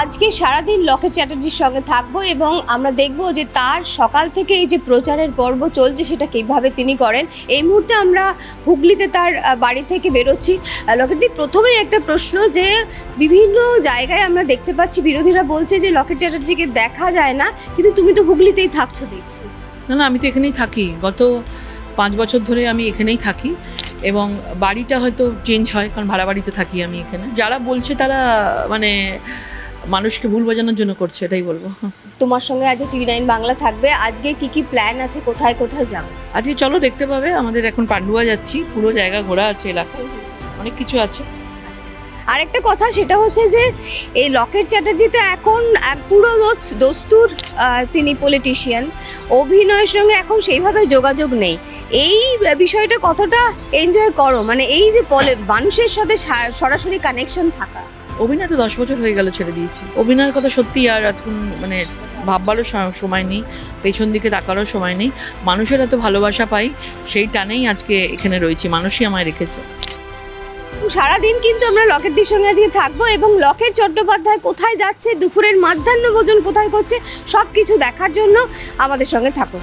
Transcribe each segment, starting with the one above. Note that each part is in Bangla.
আজকে সারাদিন লকে চ্যাটার্জির সঙ্গে থাকব এবং আমরা দেখব যে তার সকাল থেকে এই যে প্রচারের পর্ব চলছে, সেটা কীভাবে তিনি করেন। এই মুহূর্তে আমরা হুগলিতে তার বাড়ি থেকে বেরোচ্ছি। লকেটদি প্রথমেই একটা প্রশ্ন যে বিভিন্ন জায়গায় আমরা দেখতে পাচ্ছি, বিরোধীরা বলছে যে লকেট চ্যাটার্জিকে দেখা যায় না, কিন্তু তুমি তো হুগলিতেই থাকছো দেখছি। না না, আমি তো এখানেই থাকি। গত পাঁচ বছর ধরে আমি এখানেই থাকি এবং বাড়িটা হয়তো চেঞ্জ হয়, কারণ ভাড়া বাড়িতে থাকি আমি এখানে। যারা বলছে তারা মানে মানুষকে ভুল বোঝানোর জন্য করছে এটাই বলব। তোমার সঙ্গে আজকে টিভি নাইন বাংলা থাকবে। আজকে কি কি প্ল্যান আছে? কোথায় কোথায় যাও? আজকে চলো দেখতে পাবে আমাদের এখন পান্ডুয়া যাচ্ছি পুরো জায়গা ঘোরা আছে এলাকায়। অনেক কিছু আছে। আরেকটা কথা সেটা হচ্ছে যে এই লকেট চ্যাটার্জি তো এখন এক পুরো দোস- দস্তুর তিনি পলিটিশিয়ান অভিনয়ের সঙ্গে এখন সেইভাবে যোগাযোগ নেই। এই বিষয়টা কতটা এনজয় করো? মানে এই যে পলে মানুষের সাথে সরাসরি কানেকশন থাকা। অভিনয় তো দশ বছর হয়ে গেল ছেড়ে দিয়েছি। অভিনয়ের কথা সত্যি আর এখন মানে ভাববারও সময় নেই পেছন দিকে তাকারও সময় নেই। মানুষের এত ভালোবাসা পাই সেই টানেই আজকে এখানে রয়েছি। মানুষই আমায় রেখেছে। সারাদিন কিন্তু আমরা লকেটদের সঙ্গে আজকে থাকব এবং লকেট চট্টোপাধ্যায় কোথায় যাচ্ছে দুপুরের মাধ্যাহ্ন ভোজন কোথায় করছে সব কিছু দেখার জন্য আমাদের সঙ্গে থাকুন।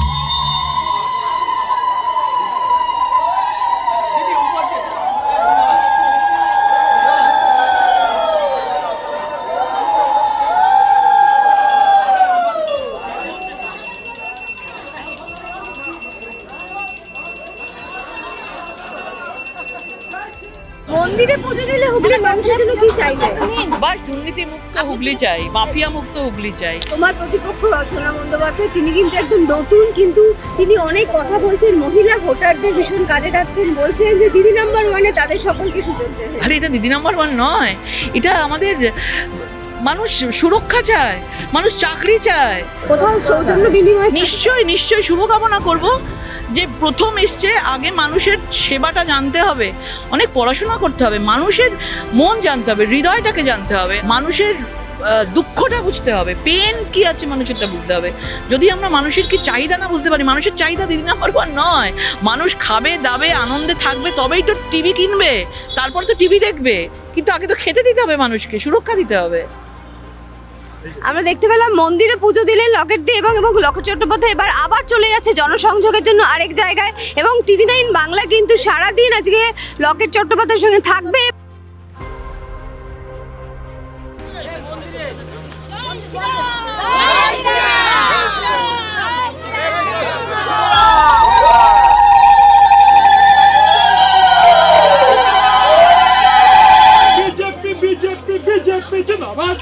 চাইবে বাস দুর্নীতি মুক্ত হুগলি চাই মাফিয়া মুক্ত হুগলি চাই। তোমার প্রতিপক্ষ রচনা বন্দ্যোপাধ্যায় তিনি কিন্তু একদম নতুন কিন্তু তিনি অনেক কথা বলছেন মহিলা ভোটারদের ভীষণ কাজে ডাকছেন বলছেন যে দিদি নাম্বার ওয়ানে তাদের সকলকে সুযোগ দেবে। আরে এটা দিদি নাম্বার ওয়ান নয় এটা আমাদের মানুষ সুরক্ষা চায় মানুষ চাকরি চায়। কোথাও সৌজন্য বিনিময় নিশ্চয়ই নিশ্চয়ই শুভকামনা করব যে প্রথম এসছে আগে মানুষের সেবাটা জানতে হবে অনেক পড়াশোনা করতে হবে মানুষের মন জানতে হবে হৃদয়টাকে জানতে হবে মানুষের দুঃখটা বুঝতে হবে পেন কি আছে মানুষেরটা বুঝতে হবে। যদি আমরা মানুষের কি চাহিদা না বুঝতে পারি মানুষের চাহিদা দিদি নাম্বার ওয়ান নয় মানুষ খাবে দাবে আনন্দে থাকবে তবেই তো টিভি কিনবে তারপর তো টিভি দেখবে কিন্তু আগে তো খেতে দিতে হবে মানুষকে সুরক্ষা দিতে হবে। আমরা দেখতে পেলাম মন্দিরে পুজো দিলে লকেট দিয়ে এবং এবং লকেট চট্টোপাধ্যায় এবার আবার চলে যাচ্ছে জনসংযোগের জন্য আরেক জায়গায়। এবং টিভি নাইন বাংলা কিন্তু সারাদিন আজকে লকেট চট্টোপাধ্যায়ের সঙ্গে থাকবে।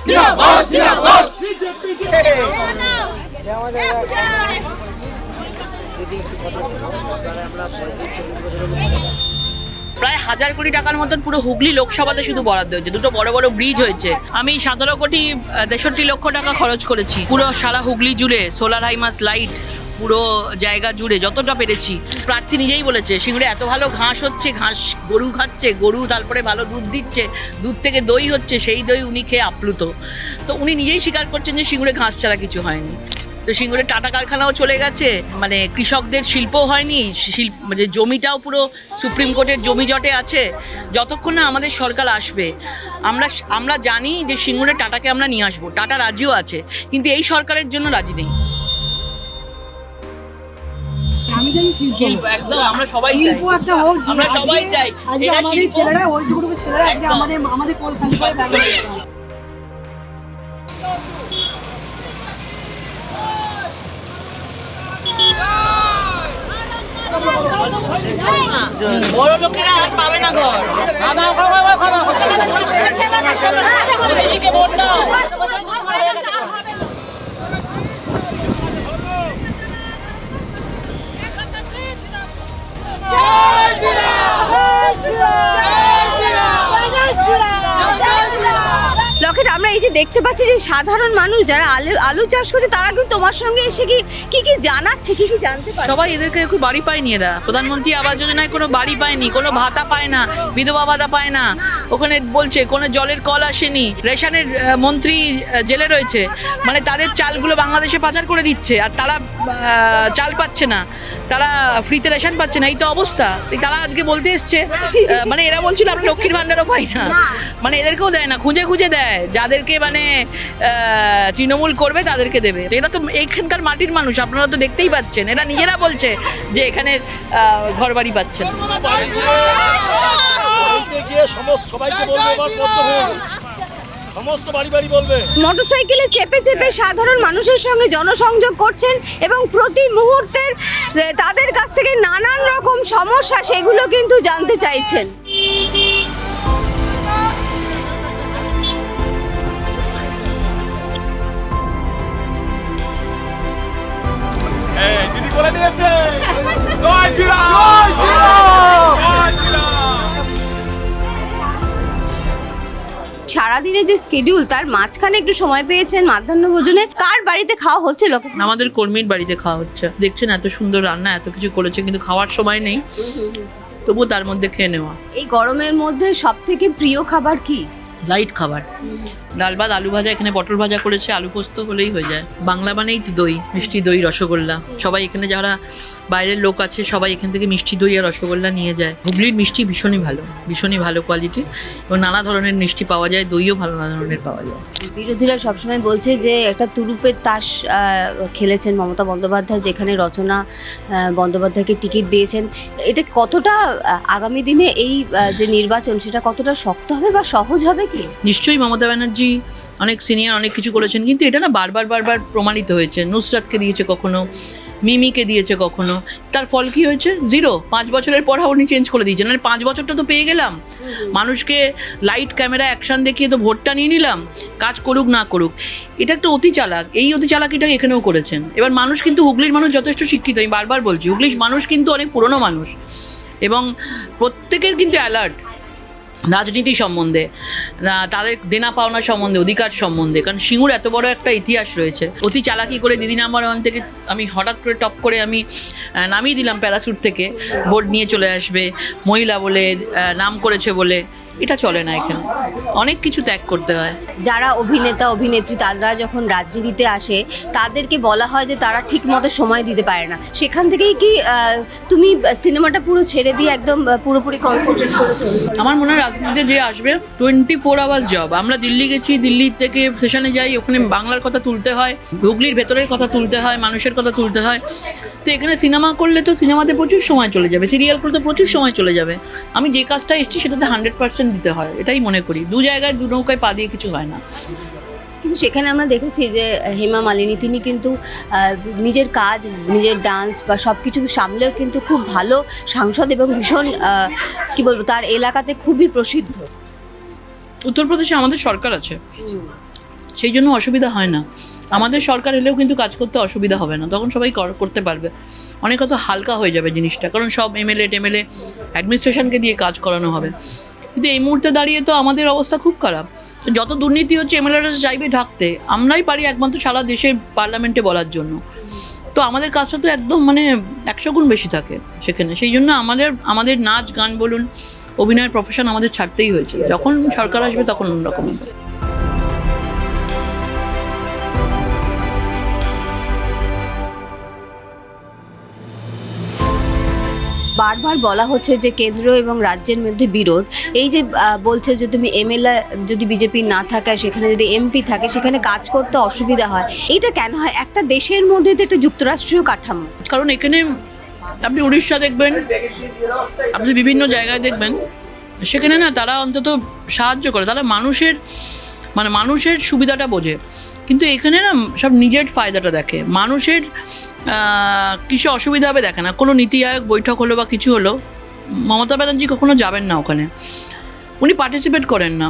Yeah, প্রায় হাজার কোটি টাকার মতন পুরো হুগলি লোকসভাতে শুধু বরাদ্দ হয়েছে। দুটো বড় বড় ব্রিজ হয়েছে। আমি সতেরো কোটি তেষট্টি লক্ষ টাকা খরচ করেছি। পুরো সারা হুগলি জুড়ে সোলার হাইমাস লাইট পুরো জায়গা জুড়ে যতটা পেরেছি। প্রার্থী নিজেই বলেছে, সিঙ্গুরে এত ভালো ঘাস হচ্ছে, ঘাস গরু খাচ্ছে, গরু তারপরে ভালো দুধ দিচ্ছে, দুধ থেকে দই হচ্ছে, সেই দই উনি খেয়ে আপ্লুত। তো উনি নিজেই স্বীকার করছেন যে সিঙ্গুরে ঘাস ছাড়া কিছু হয়নি। তো সিঙ্গুরে টাটা কারখানাও চলে গেছে মানে কৃষকদের শিল্পও হয়নি, শিল্প মানে জমিটাও পুরো সুপ্রিম কোর্টের জমি জটে আছে। যতক্ষণ না আমাদের সরকার আসবে, আমরা আমরা জানি যে সিঙ্গুরে টাটাকে আমরা নিয়ে আসব, টাটা রাজিও আছে, কিন্তু এই সরকারের জন্য রাজি নেই। আমি জানি শিল্প একদম আমরা সবাই চাই শিল্প একটা হোক আমরা সবাই চাই আজকে আমাদের ছেলেরা ওইটুকু ছেলেরা আজকে আমাদের আমাদের কল খালি করে। যাচ্ছে। বড় লোকেরা আর পাবে না ঘর মোদিজিকে ভোট দাও লকেট, আমরা এই যে দেখতে পাচ্ছি যে সাধারণ মানুষ যারা আলু আলু চাষ করছে, তারা কিন্তু তোমার সঙ্গে এসে কি কি কি জানাচ্ছে, কি কি জানতে পারছে? সবাই এদেরকে একটু বাড়ি পায়নি এরা। প্রধানমন্ত্রী আবাস যোজনায় কোনো বাড়ি পায়নি, কোনো ভাতা পায় না, বিধবা ভাতা পায় না। ওখানে বলছে, কোনো জলের কল আসেনি। রেশনের মন্ত্রী জেলে রয়েছে। মানে তাদের চালগুলো বাংলাদেশে পাচার করে দিচ্ছে, আর তারা চাল পাচ্ছে না। তারা ফ্রিতে রেশন পাচ্ছে না, এই তো অবস্থা। তারা আজকে বলতে এসছে মানে এরা বলছিল আমরা লক্ষ্মীর ভাণ্ডারও পাই না। মানে এদেরকেও দেয় না, খুঁজে খুঁজে দেয়। যাদেরকে মানে তৃণমূল করবে তাদেরকে দেবে। এরা তো এইখানকার মাটির মানুষ আপনারা তো দেখতেই পাচ্ছেন। এরা নিজেরা বলছে যে এখানে ঘর বাড়ি পাচ্ছেন সমস্ত সবাইকে বলবে এবার পদ্ম গেল। সমস্ত বাড়ি বাড়ি বলবে। মোটরসাইকেলে চেপে চেপে সাধারণ মানুষের সঙ্গে জনসংযোগ করছেন এবং প্রতি মুহূর্তের তাদের কাছ থেকে নানান রকম সমস্যা সেগুলো কিন্তু জানতে চাইছেন। সারাদিনের যে স্কেডিউল তার মাঝখানে একটু সময় পেয়েছেন মাধ্যাহ্ন ভোজনে কার বাড়িতে খাওয়া হচ্ছে লোক? আমাদের কর্মীর বাড়িতে খাওয়া হচ্ছে। দেখছেন এত সুন্দর রান্না এত কিছু করেছে কিন্তু খাওয়ার সময় নেই। তবুও তার মধ্যে খেয়ে নেওয়া। এই গরমের মধ্যে সব থেকে প্রিয় খাবার কি? লাইট খাবার। ডাল ভাত আলু ভাজা এখানে পটল ভাজা করেছে আলু পোস্ত হলেই হয়ে যায়। বাংলা মানেই তো দই মিষ্টি দই রসগোল্লা। সবাই এখানে যারা বাইরের লোক আছে সবাই এখান থেকে মিষ্টি দই আর রসগোল্লা নিয়ে যায়। হুগলির মিষ্টি ভীষণই ভালো ভীষণই ভালো কোয়ালিটির এবং নানা ধরনের মিষ্টি পাওয়া যায় দইও ভালো নানা ধরনের পাওয়া যায়। বিরোধীরা সবসময় বলছে যে একটা তুরুপের তাস খেলেছেন মমতা বন্দ্যোপাধ্যায় যেখানে রচনা বন্দ্যোপাধ্যায়কে টিকিট দিয়েছেন। এটা কতটা আগামী দিনে এই যে নির্বাচন সেটা কতটা শক্ত হবে বা সহজ হবে কি? নিশ্চয়ই মমতা ব্যানার্জি অনেক সিনিয়র অনেক কিছু করেছেন কিন্তু এটা না বারবার বারবার প্রমাণিত হয়েছে। নুসরাতকে দিয়েছে কখনো মিমিকে দিয়েছে কখনো। তার ফল কি হয়েছে? জিরো পাঁচ বছরের পর উনি চেঞ্জ করে দিয়েছেন। মানে পাঁচ বছরটা তো পেয়ে গেলাম। মানুষকে লাইট ক্যামেরা অ্যাকশন দেখিয়ে তো ভোটটা নিয়ে নিলাম। কাজ করুক না করুক। এটা একটা অতি চালাক। এই অতি চালাকিটা এখানেও করেছেন। এবার মানুষ কিন্তু হুগলির মানুষ যথেষ্ট শিক্ষিত। আমি বারবার বলছি হুগলির মানুষ কিন্তু অনেক পুরনো মানুষ। এবং প্রত্যেকের কিন্তু অ্যালার্ট রাজনীতি সম্বন্ধে তাদের দেনা পাওনা সম্বন্ধে, অধিকার সম্বন্ধে, কারণ সিঙ্গুর এত বড় একটা ইতিহাস রয়েছে। অতি চালাকি করে দিদি নাম্বার ওয়ান থেকে আমি হঠাৎ করে টপ করে আমি নামিয়ে দিলাম প্যারাসুট থেকে, বোর্ড নিয়ে চলে আসবে, মহিলা বলে নাম করেছে বলে। এটা চলে না এখানে। অনেক কিছু ত্যাগ করতে হয়। যারা অভিনেতা অভিনেত্রী তারা যখন রাজনীতিতে আসে তাদেরকে বলা হয় যে তারা ঠিক মতো সময় দিতে পারে না। সেখান থেকেই কি তুমি সিনেমাটা পুরো ছেড়ে দিয়ে একদম পুরোপুরি কনসেন্ট্রেট করেছ আমার মনে হয় রাজনীতিতে যে আসবে টোয়েন্টি ফোর আওয়ার্স জব আমরা দিল্লি গেছি দিল্লি থেকে সেশনে যাই ওখানে বাংলার কথা তুলতে হয় হুগলির ভেতরের কথা তুলতে হয় মানুষের কথা তুলতে হয়। তো এখানে সিনেমা করলে তো সিনেমাতে প্রচুর সময় চলে যাবে সিরিয়াল করতে প্রচুর সময় চলে যাবে। আমি যে কাজটা এসেছি সেটাতে হান্ড্রেড পার্সেন্ট দিতে হয় এটাই মনে করি। দু জায়গায় দু নৌকায় পা দিয়ে কিছু হয় না। কিন্তু সেখানে আমরা দেখেছি যে হেমা মালিনী তিনি কিন্তু নিজের কাজ নিজের ডান্স বা সব কিছু সামলেও কিন্তু খুব ভালো সাংসদ এবং ভীষণ কি বলব তার এলাকাতে খুবই প্রসিদ্ধ। উত্তরপ্রদেশে আমাদের সরকার আছে। সেই জন্য অসুবিধা হয় না। আমাদের সরকার এলেও কিন্তু কাজ করতে অসুবিধা হবে না। তখন সবাই কর- করতে পারবে। অনেক হয়তো হালকা হয়ে যাবে জিনিসটা। কারণ সব এমএলএ টেমএলএ অ্যাডমিনিস্ট্রেশনকে দিয়ে কাজ করানো হবে। কিন্তু এই মুহূর্তে দাঁড়িয়ে তো আমাদের অবস্থা খুব খারাপ। তো যত দুর্নীতি হচ্ছে, এমএলএরা চাইবে ঢাকতে। আমরাই পারি একমাত্র সারা দেশের পার্লামেন্টে বলার জন্য। তো আমাদের কাজটা তো একদম মানে একশো গুণ বেশি থাকে সেখানে। সেই জন্য আমাদের আমাদের নাচ, গান বলুন অভিনয়ের প্রফেশন আমাদের ছাড়তেই হয়েছে। যখন সরকার আসবে তখন অন্যরকম বারবার বলা হচ্ছে যে কেন্দ্র এবং রাজ্যের মধ্যে বিরোধ। এই যে বলছে যে তুমি এমএলএ যদি বিজেপি না থাকে সেখানে যদি এমপি থাকে, সেখানে কাজ করতে অসুবিধা হয় এটা কেন হয়? একটা দেশের মধ্যে তো একটা যুক্তরাষ্ট্রীয় কাঠামো। কারণ এখানে আপনি উড়িষ্যা দেখবেন, আপনি বিভিন্ন জায়গায় দেখবেন, সেখানে না তারা অন্তত সাহায্য করে। তারা মানুষের মানে মানুষের সুবিধাটা বোঝে। কিন্তু এখানে না সব নিজের ফায়দাটা দেখে। মানুষের কিছু অসুবিধা হবে দেখে না। কোনো নীতি আয়োগ, বৈঠক হলো বা কিছু হলো, মমতা ব্যানার্জি কখনো যাবেন না ওখানে। উনি পার্টিসিপেট করেন না।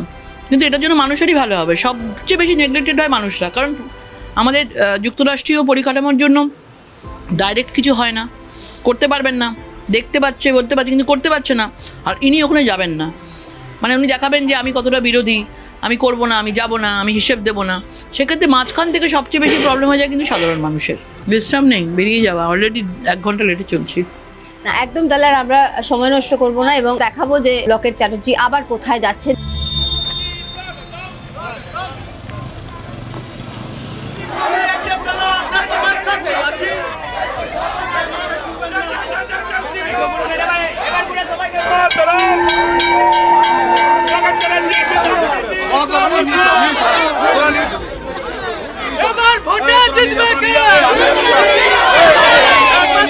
কিন্তু এটার জন্য মানুষেরই ভালো হবে। সবচেয়ে বেশি নেগলেক্টেড হয় মানুষরা। কারণ আমাদের যুক্তরাষ্ট্রীয় পরিকাঠামোর জন্য ডাইরেক্ট কিছু হয় না। করতে পারবেন না। দেখতে পাচ্ছে, বলতে পারছে, কিন্তু করতে পারছে না। আর ইনি ওখানে যাবেন না। মানে উনি দেখাবেন যে আমি কতটা বিরোধী। আমি করব না আমি যাব না আমি হিসেব দেবো না। সেক্ষেত্রে মাঝখান থেকে সবচেয়ে বেশি প্রবলেম হয়ে যায় কিন্তু সাধারণ মানুষের। বিশ্রাম নেই বেরিয়ে যাওয়া। অলরেডি এক ঘণ্টা লেটে চলছি। না একদম তাহলে আর আমরা সময় নষ্ট করব না এবং দেখাবো যে লকেট চ্যাটার্জি আবার কোথায় যাচ্ছে। এবার ভোটে জিতবে কে?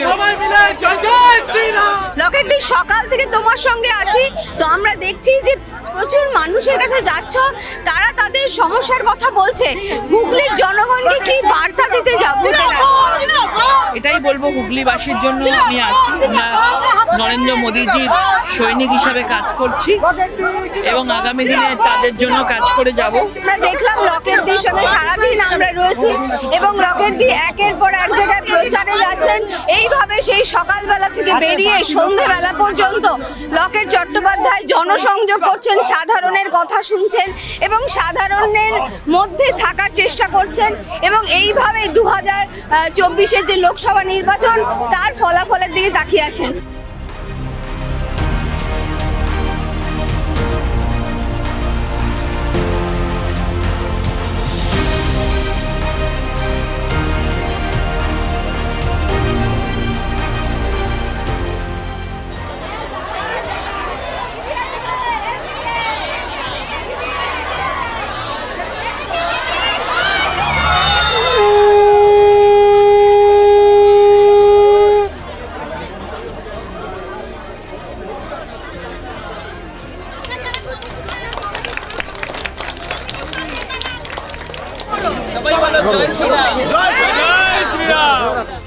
সবাই মিলে জয় জয় শ্রীরাম। লকেট দি সকাল থেকে তোমার সঙ্গে আছি। তো আমরা দেখছি যে প্রচুর মানুষের কাছে যাচ্ছ তারা তাদের সমস্যার কথা বলছে। হুগলির জনগণকে কি যাব এটাই বলব হুগলিবাসীর জন্য আমি আছি আমরা নরেন্দ্র মোদীজির সৈনিক হিসাবে কাজ করছি এবং আগামী দিনে তাদের জন্য কাজ করে যাব। দেখলাম লকেট দির সঙ্গে সারাদিন আমরা রয়েছি এবং লকেট দি একের পর এক জায়গায় প্রচারে যাচ্ছেন। এইভাবে সেই সকালবেলা থেকে বেরিয়ে সন্ধেবেলা পর্যন্ত লকেট চট্টোপাধ্যায় জনসংযোগ করছেন সাধারণের কথা শুনছেন এবং সাধারণের মধ্যে থাকার চেষ্টা করছেন এবং এইভাবে দু হাজার চব্বিশের যে লোকসভা নির্বাচন তার ফলাফলের দিকে তাকিয়ে আছেন। জয় শ্রীরাম